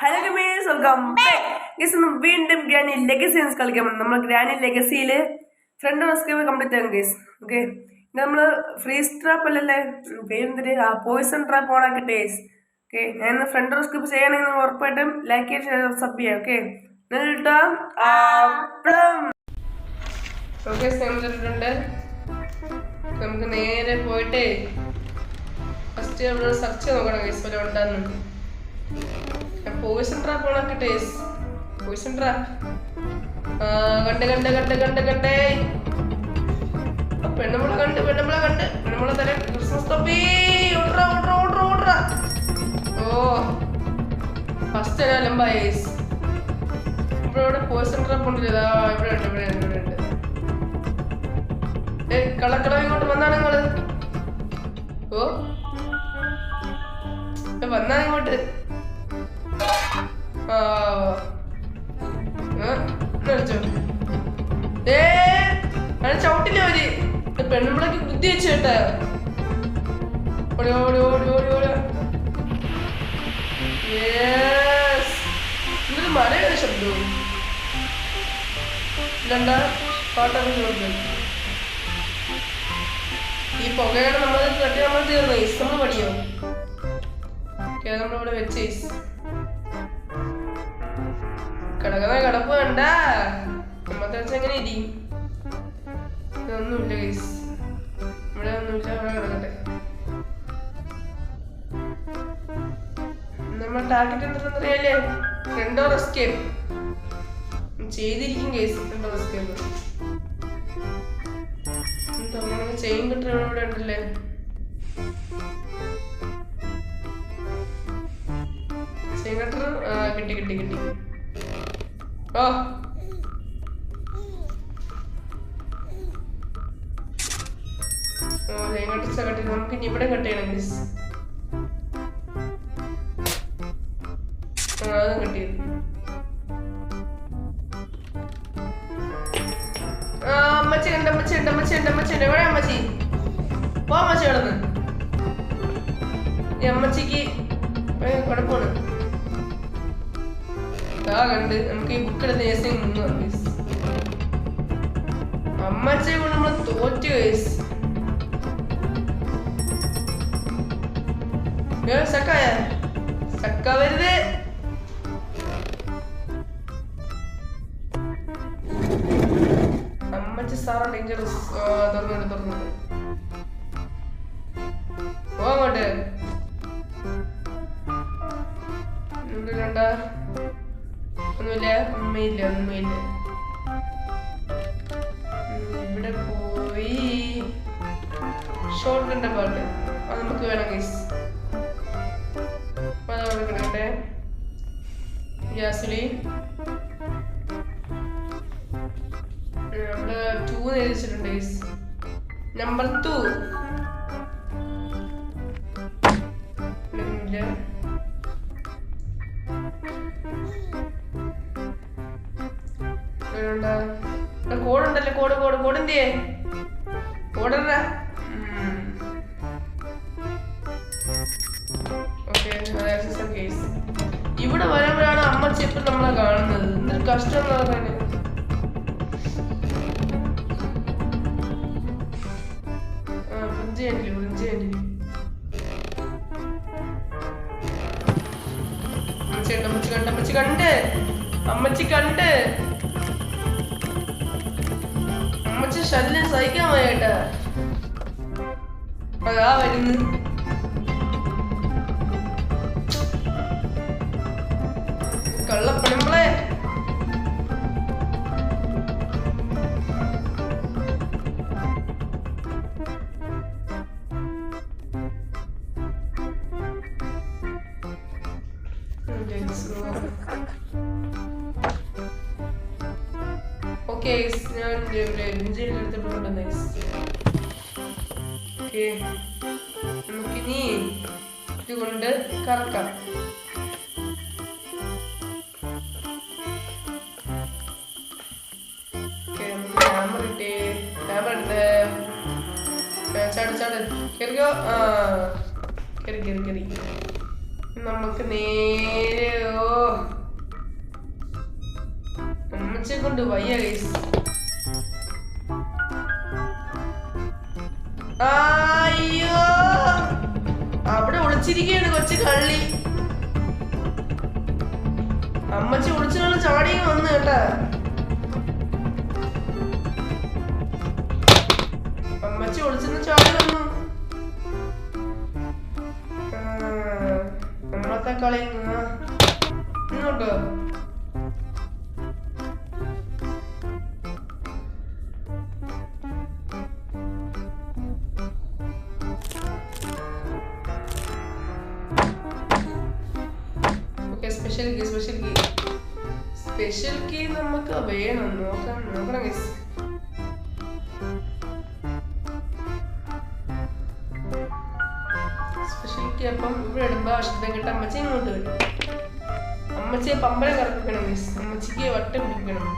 Hello gamers welcome guys വീണ്ടും granny legacies കളിക്കാൻ പോകുന്നു നമ്മൾ ഗ്രാനി ലെഗസിയിൽ ഫ്രണ്ട് റെസ്ക്യൂ കംപ്ലീറ്റ് ആകും ഗേസ് ഓക്കെ പിന്നെ നമ്മൾ ഫ്രീസ് ട്രാപ്പ് അല്ലല്ലേ? പേരെന്തിര്? ആ പോയിസൺ ട്രാപ്പ് ഓൺ ആക്കി ടേസ് ഓക്കെ ഞാൻ ഫ്രണ്ട് റെസ്ക്യൂ ചെയ്യണമെങ്കിൽ നിങ്ങൾ ഉറപ്പായിട്ടും ലൈക്ക് ചെയ്ത് സബ് ചെയ്യാം ഓക്കെ ഓക്കെ ഉണ്ട് നമുക്ക് നേരെ പോയിട്ട് ഫസ്റ്റ് നമ്മൾ സെർച്ച് നോക്കണം ഗൈസ് പോലെ ഉണ്ടെന്ന് പോയിസൺ ട്രാപ്പ് ഓണാക്കി ടേസ് പോയിസൺ ട്രാപ്പ് കണ്ട് കണ്ട് കണ്ട് കണ്ട് കണ്ടേ. പെണ്ണുമ്പള കണ്ട് പെണ്ണുമ്പള കണ്ട്. പെണ്ണുമ്പള തരം ക്രിസ്മസ് തൊപ്പി ഓട്ര ഓട്ര ഓട്ര ഓട്ര ഓ ഫസ്റ്റ് അലമ്പായേസ് ഇവിടെ ഇവിടെ പോയിസൺ ട്രാപ്പ് ഉണ്ടല്ലോ. ഇതാ ഇവിടെ ഉണ്ട് ഇവിടെ ഉണ്ട് ഇവിടെ ഉണ്ട്. ഏ കളക്കളവ് ഇങ്ങോട്ട് വന്നാണ് നിങ്ങൾ? ഓ. വന്നാ ഇങ്ങോട്ട്. കളിച്ചോ? ഏ ചവിട്ടില്ല അവർ? പെണ്ണുമ്പിളക്ക് ബുദ്ധി വെച്ച് കേട്ടാ. ഓടി ഓടി ഓടി ഓടി ഓടി. ഇതൊരു മരയുടെ ശബ്ദവും. ഇല്ലണ്ട പാട്ടൊക്കെ ചോദിക്കും ഈ പുകയാണ് നമ്മൾ തട്ടി നമ്മൾ തീർന്നു. ഇസ് നമ്മൾ പണിയോ നമ്മളിവിടെ വെച്ച് ഈസ് കിടക്കുന്ന കിടപ്പ് വേണ്ട. നമ്മത്തെ വെച്ച് എങ്ങനെ ഇരിക്കും. ഇതൊന്നുമില്ല ഗൈസ് ഇവിടെ ഒന്നുമില്ല അവിടെ കിടക്കട്ടെ. നമ്മൾ ടാർഗറ്റ് എന്താണെന്ന് അറിയാലേ രണ്ടോ എസ്കേപ്പ് ചെയ്തിരിക്കും കേസ് രണ്ടോ റിസ്ക് അങ്ങനെ ചെയിൻ കിട്ടുന്ന ഇവിടെ ഉണ്ടല്ലേ? കിട്ടി കിട്ടി കിട്ടി. നമുക്ക് ഇനി ഇവിടെ കട്ട് ചെയ്യണം മിസ് അതും കട്ട് ചെയ്തു. അമ്മച്ചി കണ്ട അമ്മച്ചി ഉണ്ട് അമ്മച്ചി ഉണ്ട് അമ്മച്ചി ഉണ്ട്. എവിടെ അമ്മച്ചി? പോ അമ്മച്ചി കിടന്ന് അമ്മച്ചിക്ക് കുഴപ്പമാണ് ആ കണ്ട്. നമുക്ക് ഈ ബുക്ക് എടുത്ത് നേഴ്സിംഗ് മുന്നു മിസ് അമ്മച്ചിയെ കൊണ്ട് നമ്മൾ തോറ്റു കേസ് സക്കായ സക്ക വരുത്. അമ്മച്ചി സാറാണ് ഡേഞ്ചറസ് തുറന്നുണ്ട് തുറന്നുണ്ട് പാട്ട്. അത് നമുക്ക് വേണം ഗൈസ് അത് അവിടെ കിടക്കട്ടെ ഗ്യാസുലീൻ നമ്മൾ ടൂ എഴുതിച്ചിട്ടുണ്ട് ഗൈസ് നമ്പർ ടു കോഡ് ഉണ്ടല്ലോ കോഡ് കോഡ് കോഡ് എന്തിയേ? കേസ് ഇവിടെ വരുമ്പോഴാണ് അമ്മച്ചി ഇപ്പം നമ്മളെ കാണുന്നത്. എന്തൊരു കഷ്ടം എന്ന് പറയുന്നത് അമ്മച്ചി അമ്മച്ചി അമ്മച്ചി ശല്യം സഹിക്കാൻ വയ്യട്ടാ വരുന്നു ഇതുകൊണ്ട് കറക്കാം. നമുക്ക് നേരെയോ കൊണ്ട് വയ്യ ഗൈസ് അയ്യോ. അവിടെ ഒളിച്ചിരിക്കുകയാണ് കൊച്ചു കള്ളി. അമ്മച്ചി ഒളിച്ചുള്ള ചാടി വന്ന് കേട്ടാ. അമ്മച്ചി ഒളിച്ചെന്ന് ചാടി വന്നു. നമ്മളത്തെ കളി special special key special key നമുക്ക് വേണം. നോക്കാം നോക്കണം ഗൈസ് സ്പെഷ്യൽ കീ അപ്പം ഇവിടെ ഇടുമ്പോൾ ആവശ്യത്തിന് കിട്ടാൻ അമ്മച്ചി ഇങ്ങോട്ട് വരും. അമ്മച്ചിയെ പമ്പരം കറപ്പിക്കണം മിസ് അമ്മച്ചിക്ക് വട്ടം പിടിക്കണം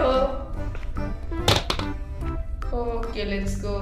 മനസ്സിലായോ ഓക്കെ ലെറ്റ്സ് ഗോ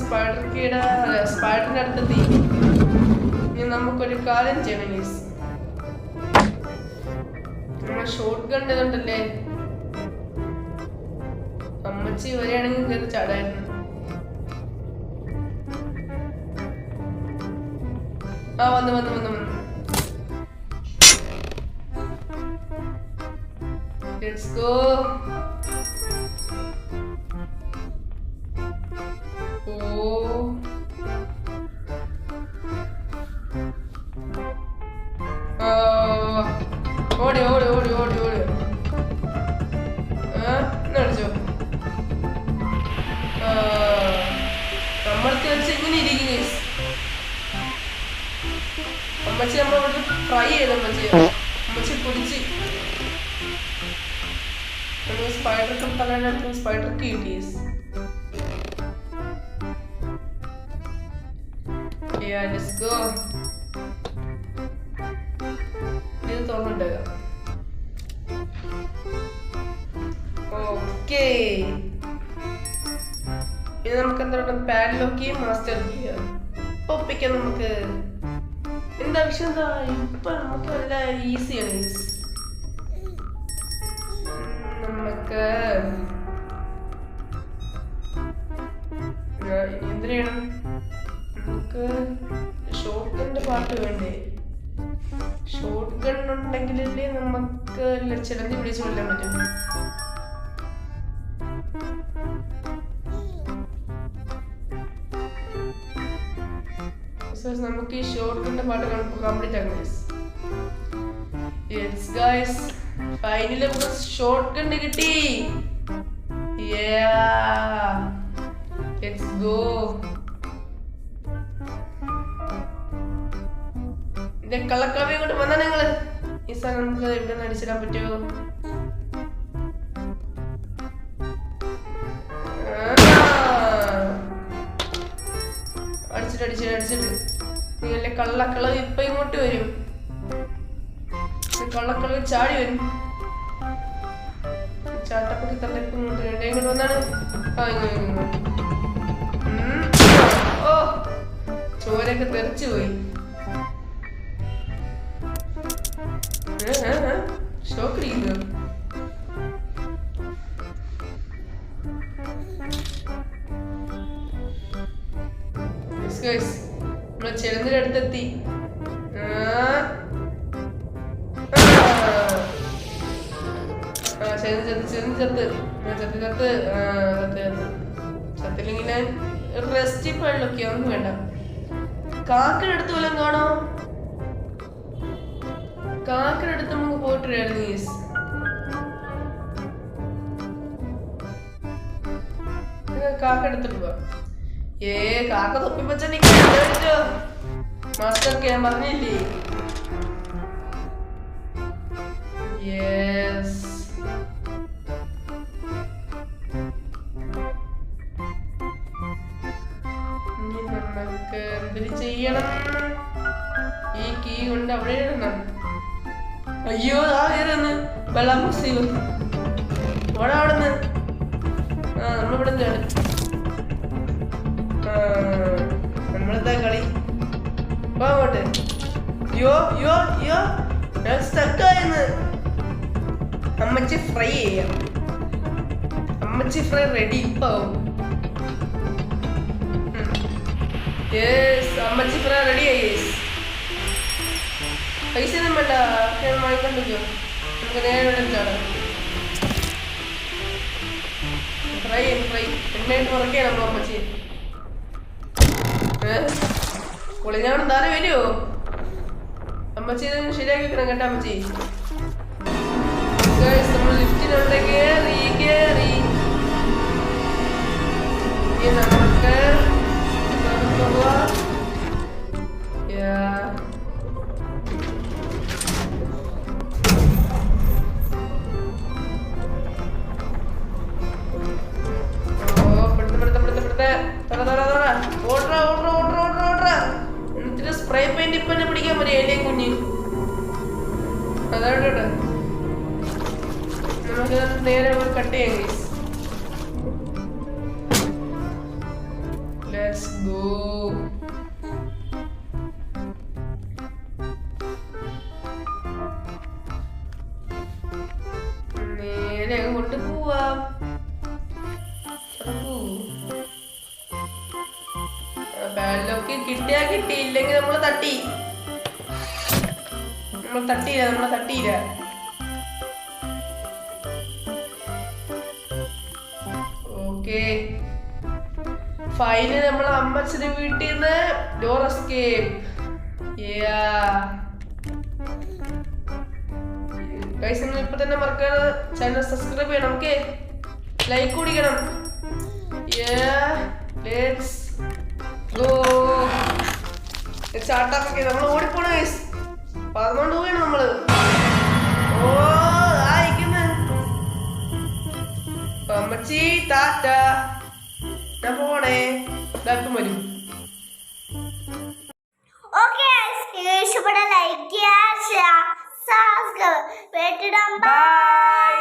സ്പൈഡർ കീടെ സ്പൈഡറിന്റെ അടുത്തെത്തി ഇനി നമുക്കൊരു കാര്യം ചെയ്യണം ഗീസ് നമ്മുടെ ഷോർട്ട് ഗൺ ഇതുണ്ടല്ലേ? അമ്മച്ചി വരെയാണെങ്കിൽ കയറി ചാടായിരുന്നു ആ വന്നു വന്നു വന്നു വന്നു. ലെറ്റ്സ് ഗോ ഓ ആ, ഓടി ഓടി ഓടി ഓടി ഓടി. ആ നടിച്ചോ നമ്മൾ തീർച്ച ഇങ്ങനെ ഇരിക്കും. അമ്മച്ചി നമ്മൾ ഫ്രൈ ചെയ്ത് അമ്മച്ചി സ്പൈഡർ തലയിനടുത്ത് സ്പൈഡർ കിട്ടി Yeah, let's go. ഇത് തുറന്നിട്ടേക്ക ഓക്കേ ഇത് നമുക്ക് എന്താണ് പാഡ്ലോക്ക് മാസ്റ്റർ കീ ഒപ്പിക്കാം നമുക്ക്. എന്താ വിഷയം? എന്താ ഇപ്പൊ നമുക്ക് നല്ല ഈസിയാണ് guys. ഉം, നമുക്ക് ആ, ഇനി എന്ത് ചെയ്യണം നമുക്ക് ഷോർട്ട് ഗണ്ണിന്റെ പാട്ട് വേണ്ടേ ഷോർട്ട് ഗൺ ഉണ്ടെങ്കിലല്ലേ നമുക്ക് ചിലന്തി പിടിച്ചു കൊല്ലാൻ പറ്റും നമുക്ക് ഈ ഷോർട്ട് ഗണ്ണിന്റെ പാട്ട് കംപ്ലീറ്റ് ആക്കാം. Yes, guys. ഫൈനലി നമുക്ക് ഷോർട്ട് കണ്ട് കിട്ടി. Yeah. ഗോ. ഇത് കള്ളക്കവി കൊണ്ട് വന്നാ നിങ്ങൾ? ഈ സാധനം നമുക്ക് ഇവിടെ നിന്ന് അടിച്ചിടാൻ പറ്റുമോ? അടിച്ചിട്ട് അടിച്ചിട്ട് അടിച്ചിട്ട്. നീയല്ലേ കള്ളക്കളവ് ഇപ്പൊ ഇങ്ങോട്ട് വരും. ഈ ചാടി വരും. ചാട്ടപ്പൊട്ടി തള്ളിപ്പ് ഇങ്ങോട്ട്. ഇങ്ങോട്ട് വന്നാണ്. ഓ ചോരൊക്കെ തെറിച്ചു പോയി. ഷോക്ക് അടിക്കുന്നു നമ്മളെ ചെറുത് ചത്ത് ചത്ത് ചത്ത് ചത്തിലിങ്ങനെ റെസ്റ്റ് പള്ളൊക്കെ ഒന്നും വേണ്ട. കാക്കടുത്ത് വല്ലതും കാണോ? കാക്കടുത്ത് നമുക്ക് പോയിട്ടില്ലായിരുന്നു വരായിരുന്നു യെസ് കാക്ക എടുത്തിട്ട് പോവാ. ഏ കാക്ക തൊപ്പിപ്പച്ച മാസ്റ്റർ ഞാൻ പറഞ്ഞില്ലേ? യെസ് എന്തിന് ചെയ്യണം. ഈ കീ കൊണ്ട് അവിടെ ഇടണം. അയ്യോ ആ കയറുന്ന്. വെള്ളം മുസ്ലിം ഓടാ അവിടെ നിന്ന് ആ നമ്മളിവിടെ ആ നമ്മളെന്താ കളി? പോട്ടെ യോ യോ യോ ഞാൻ സ്റ്റക്കായെന്ന് അമ്മച്ചി ഫ്രൈ ചെയ്യാം. അമ്മച്ചി ഫ്രൈ റെഡി ഇപ്പൊ യെസ് അമ്മച്ചി റെഡി ആയി. പൈസ ഒന്നും വേണ്ട വാങ്ങിക്കൊണ്ടിരിക്കോ നമുക്ക് നേരെ ചാടാം ഫ്രൈ ഫ്രൈ എണ്ണയിട്ട് മുറക്കുകയാണ് നമ്മൾ അമ്മച്ചി. പൊളിഞ്ഞാണ് താനെ വരുമോ അമ്മച്ചി ഇതൊന്ന് ശരിയാക്കി വെക്കണം കേട്ടോ അമ്മച്ചി. നമ്മൾ കേറി. ഇനി നമുക്ക് ഇങ്ങോട്ട് ലെറ്റ്സ് go. നേരെ അങ്ങോട്ട് പോവാം. ബാഡിലൊക്കെ കിട്ടിയാ കിട്ടി ഇല്ലെങ്കിൽ നമ്മൾ തട്ടി. നമ്മൾ തട്ടിയില്ല നമ്മൾ തട്ടിയില്ല. ഓക്കെ ഫൈനൽ നമ്മൾ അമ്മച്ചന്റെ വീട്ടിൽ നിന്ന് ഡോർ എസ്കേപ്പ് ഗൈസ് നിങ്ങൾ ഇപ്പൊ തന്നെ മറക്കാതെ ചാനൽ സബ്സ്ക്രൈബ് ചെയ്യണം ഓക്കെ ലൈക്ക് കുടിക്കണം. ലെറ്റ്സ് ഗോ ചാട്ടാപ്പൊക്കെ നമ്മൾ ഓടിപ്പോണ ഗൈസ് പറന്നോണ്ട് പോവുകയാണ് നമ്മൾ. ഓ ആയിക്കുന്നു അമ്മച്ചി താറ്റ ഞാൻ പോണേ. ഇഷ്ടപ്പെട്ട ലൈക്ക് ചെയ്യാ ബൈ